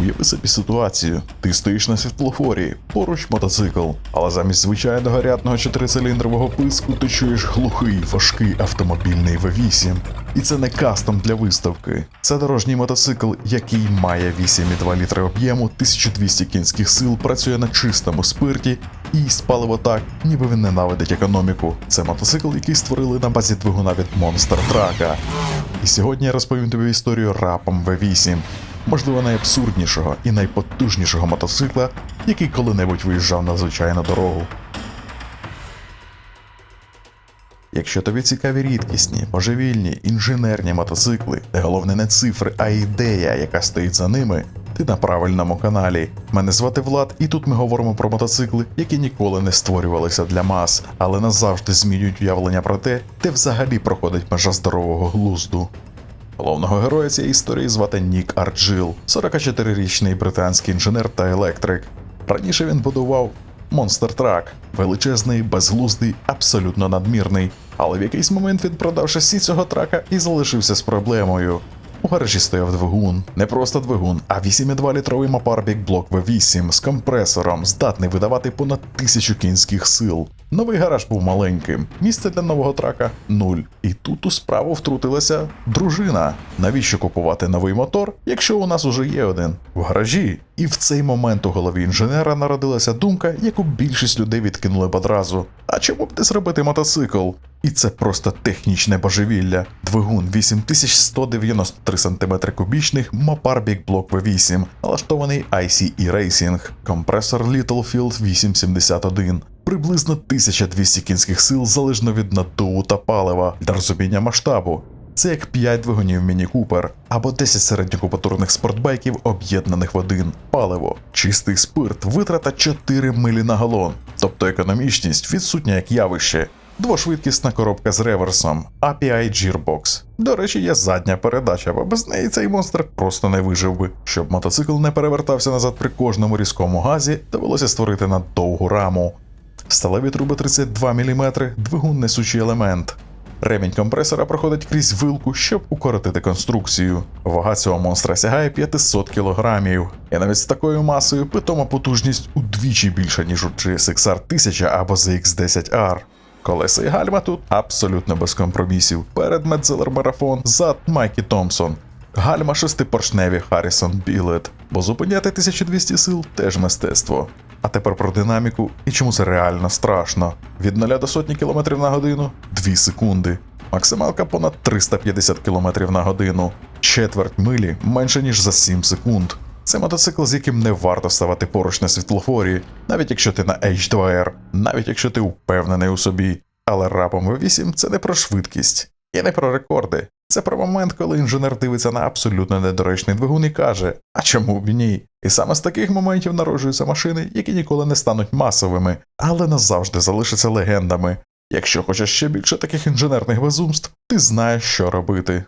Уяви собі ситуацію. Ти стоїш на світлофорі, поруч мотоцикл, але замість звичайного рядного чотирициліндрового писку ти чуєш глухий важкий автомобільний V8. І це не кастом для виставки. Це дорожній мотоцикл, який має 8,2 літри об'єму, 1200 кінських сил, працює на чистому спирті і їсть паливо так, ніби він ненавидить економіку. Це мотоцикл, який створили на базі двигуна від Monster Truck. І сьогодні я розповім тобі історію рапом V8, можливо, найабсурднішого і найпотужнішого мотоцикла, який коли-небудь виїжджав на звичайну дорогу. Якщо тобі цікаві рідкісні, божевільні, інженерні мотоцикли, де головне не цифри, а ідея, яка стоїть за ними, ти на правильному каналі. Мене звати Влад, і тут ми говоримо про мотоцикли, які ніколи не створювалися для мас, але назавжди змінюють уявлення про те, де взагалі проходить межа здорового глузду. Головного героя цієї історії звати Нік Арджил, 44-річний британський інженер та електрик. Раніше він будував Monster Truck, величезний, безглуздий, абсолютно надмірний. Але в якийсь момент він продав шасі цього трака і залишився з проблемою. У гаражі стояв двигун, не просто двигун, а 8,2-літровий Mopar Block V8 з компресором, здатний видавати понад тисячу кінських сил. Новий гараж був маленьким, місце для нового трака нуль. І тут у справу втрутилася дружина. Навіщо купувати новий мотор, якщо у нас уже є один в гаражі? І в цей момент у голові інженера народилася думка, яку більшість людей відкинули б одразу. А чому б не зробити мотоцикл? І це просто технічне божевілля. Двигун 8193 см кубічних Mopar Block V8, налаштований ICE Racing, компресор Littlefield 871. Приблизно 1200 кінських сил залежно від наддуву та палива для розуміння масштабу. Це як 5 двигунів Міні Купер або 10 середньокупатурних спортбайків, об'єднаних в один. Паливо, чистий спирт, витрата 4 милі на галон, тобто економічність відсутня як явище. Двошвидкісна коробка з реверсом, API Gearbox. До речі, є задня передача, бо без неї цей монстр просто не вижив би. Щоб мотоцикл не перевертався назад при кожному різкому газі, довелося створити надовгу раму. Сталеві труби 32 мм, двигун несучий елемент. Ремінь компресора проходить крізь вилку, щоб укоротити конструкцію. Вага цього монстра сягає 500 кг. І навіть з такою масою питома потужність удвічі більша, ніж у GSX-R 1000 або ZX10R. Колеса і гальма тут абсолютно без компромісів. Перед Медзелер Марафон, зад Майкі Томпсон. Гальма шестипоршневі Харрісон Білет, бо зупиняти 1200 сил теж мистецтво. А тепер про динаміку і чому це реально страшно. Від 0 до сотні км на годину 2 секунди. Максималка понад 350 км на годину. Четверть милі менше ніж за 7 секунд. Це мотоцикл, з яким не варто ставати поруч на світлофорі, навіть якщо ти на H2R, навіть якщо ти впевнений у собі. Але рапом V8 це не про швидкість і не про рекорди. Це про момент, коли інженер дивиться на абсолютно недоречний двигун і каже: А чому б ні? І саме з таких моментів народжуються машини, які ніколи не стануть масовими, але назавжди залишаться легендами. Якщо хочеш ще більше таких інженерних безумств, ти знаєш, що робити.